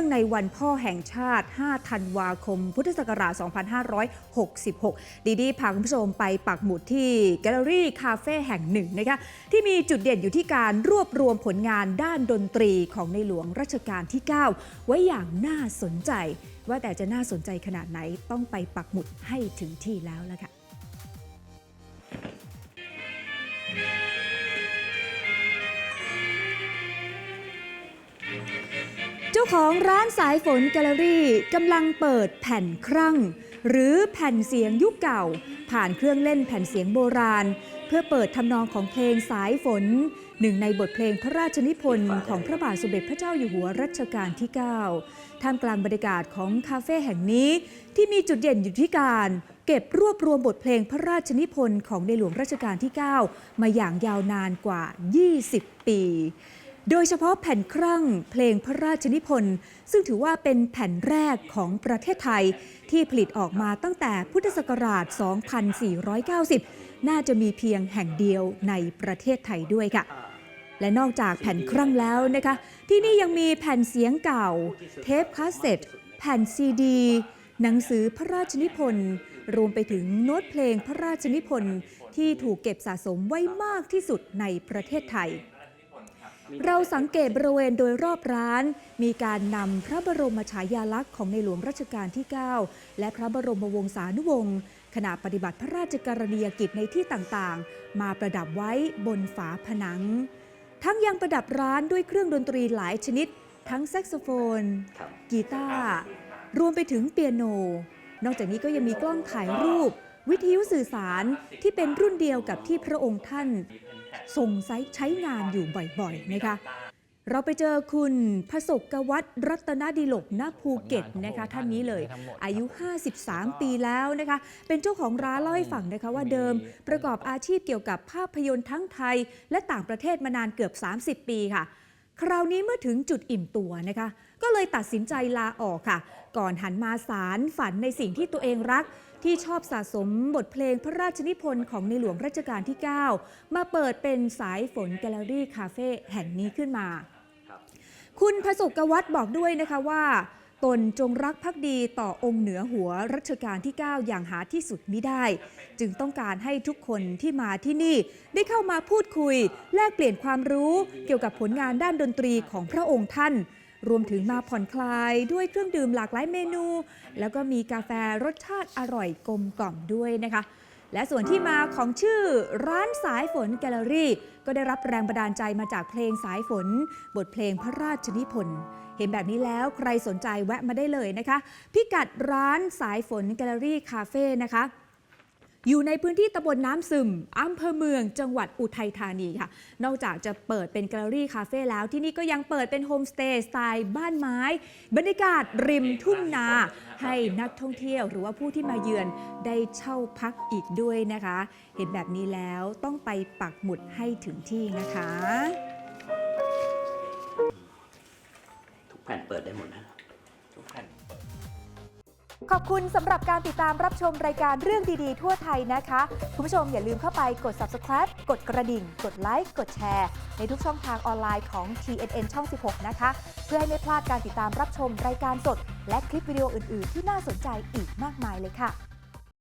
องในวันพ่อแห่งชาติ 5 ธันวาคม พุทธศักราช 2566 ดีดีพาคุณผู้ชมไปปักหมุดที่แกลเลอรี่คาเฟ่แห่งหนึ่งนะคะที่มีจุดเด่นอยู่ที่การรวบรวมผลงานด้านดนตรีของในหลวงรัชกาลที่ 9 ไว้อย่างน่าสนใจ ว่าแต่จะน่าสนใจขนาดไหนต้องไปปักหมุดให้ถึงที่แล้วละค่ะ จ้าของร้านสายฝนแกลเลอรี่กำลังเปิดแผ่นครั่ง หรือแผ่นเสียงยุคเก่า ผ่านเครื่องเล่นแผ่นเสียงโบราณ เพื่อเปิดทำนองของเพลงสายฝน หนึ่งในบทเพลงพระราชนิพนธ์ของพระบาทสมเด็จพระเจ้าอยู่หัวรัชกาลที่ 9 ท่ามกลางบรรยากาศของคาเฟ่แห่งนี้ ที่มีจุดเด่นอยู่ที่การ เก็บรวบรวมบทเพลงพระราชนิพนธ์ของในหลวงรัชกาลที่ 9 มาอย่างยาวนานกว่า 20 ปี โดยเฉพาะแผ่นครั่งเพลงพระราชนิพนธ์ซึ่งถือว่าเป็นแผ่นแรกของประเทศไทย ที่ผลิตออกมาตั้งแต่พุทธศักราช 2490 น่าจะมีเพียงแห่งเดียวในประเทศไทยด้วยค่ะ และนอกจากแผ่นครั่งแล้วนะคะ ที่นี่ยังมีแผ่นเสียงเก่า เทปคาสเซ็ตแผ่นซีดี หนังสือพระราชนิพนธ์รวมไปถึงโน้ตเพลงพระราชนิพนธ์ที่ถูกเก็บสะสมไว้มากที่สุดในประเทศไทย เราสังเกตบริเวณโดยรอบร้าน มีการนำพระบรมฉายาลักษณ์ของในหลวงรัชกาลที่ 9 และพระบรมวงศานุวงศ์ขณะปฏิบัติพระราชกรณียกิจในที่ต่างๆ มาประดับไว้บนฝาผนัง ทั้งยังประดับร้านด้วยเครื่องดนตรีหลายชนิด ทั้งแซกโซโฟน กีตาร์รวมไปถึงเปียโน นอกจากนี้ก็ยังมีกล้องถ่ายรูป วิทยุสื่อสารที่เป็นรุ่นเดียวกับที่พระองค์ท่านทรงใช้งานอยู่บ่อยๆนะคะเราไปเจอคุณพระศกวัตรรัตนดิลกณภูเก็ตนะคะท่านนี้เลย อายุ 53 ปีแล้วนะคะ เป็นเจ้าของร้านเล่าให้ฟังนะคะว่าเดิมประกอบอาชีพเกี่ยวกับภาพยนตร์ทั้งไทย และต่างประเทศมานานเกือบ 30 ปีค่ะ คราวนี้เมื่อถึงจุดอิ่มตัวนะคะ ก็เลยตัดสินใจลาออกค่ะ ก่อนหันมาสารฝันในสิ่งที่ตัวเองรัก ที่ชอบสะสมบทเพลงพระราชนิพนธ์ของในหลวงรัชกาลที่ 9 มาเปิดเป็นสายฝนแกลเลอรี่คาเฟ่แห่งนี้ขึ้นมา คุณพระสุกวัตรบอกด้วยนะคะว่า ตนจงรักภักดีต่อองค์เหนือหัวรัชกาลที่ 9 อย่างหาที่สุดมิได้ จึงต้องการให้ทุกคนที่มาที่นี่ ได้เข้ามาพูดคุย แลกเปลี่ยนความรู้เกี่ยวกับผลงานด้านดนตรีของพระองค์ท่าน รวมถึงมาผ่อนคลายด้วยเครื่องดื่มหลากหลายเมนู แล้วก็มีกาแฟรสชาติอร่อยกลมกล่อมด้วยนะคะและส่วนที่มาของชื่อร้านสายฝนแกลเลอรี่ ก็ได้รับแรงบันดาลใจมาจากเพลงสายฝน บทเพลงพระราชนิพนธ์ เห็นแบบนี้แล้วใครสนใจแวะมาได้เลยนะคะ พิกัดร้านสายฝนแกลเลอรี่คาเฟ่นะคะอยู่ในพื้นที่ตำบลน้ำซึมอำเภอเมืองจังหวัดอุทัยธานีค่ะ นอกจากจะเปิดเป็นแกลเลอรี่คาเฟ่แล้วที่นี่ก็ยังเปิดเป็นโฮมสเตย์สไตล์บ้านไม้ บรรยากาศริมทุ่งนา ให้นักท่องเที่ยวหรือว่าผู้ที่มาเยือนได้เช่าพักอีกด้วยนะคะ เห็นแบบนี้แล้วต้องไปปักหมุดให้ถึงที่นะคะ แผ่นเปิดได้หมดนะทุกแผ่นเปิด ขอบคุณสำหรับการติดตามรับชมรายการเรื่องดีๆ ทั่วไทยนะคะ คุณผู้ชมอย่าลืมเข้าไปกด subscribe กดกระดิ่ง กดไลค์ กดแชร์ ในทุกช่องทางออนไลน์ของ TNN ช่อง 16 นะคะ เพื่อให้ไม่พลาดการติดตามรับชมรายการสด และคลิปวิดีโออื่น ๆ ที่น่าสนใจอีกมากมายเลยค่ะ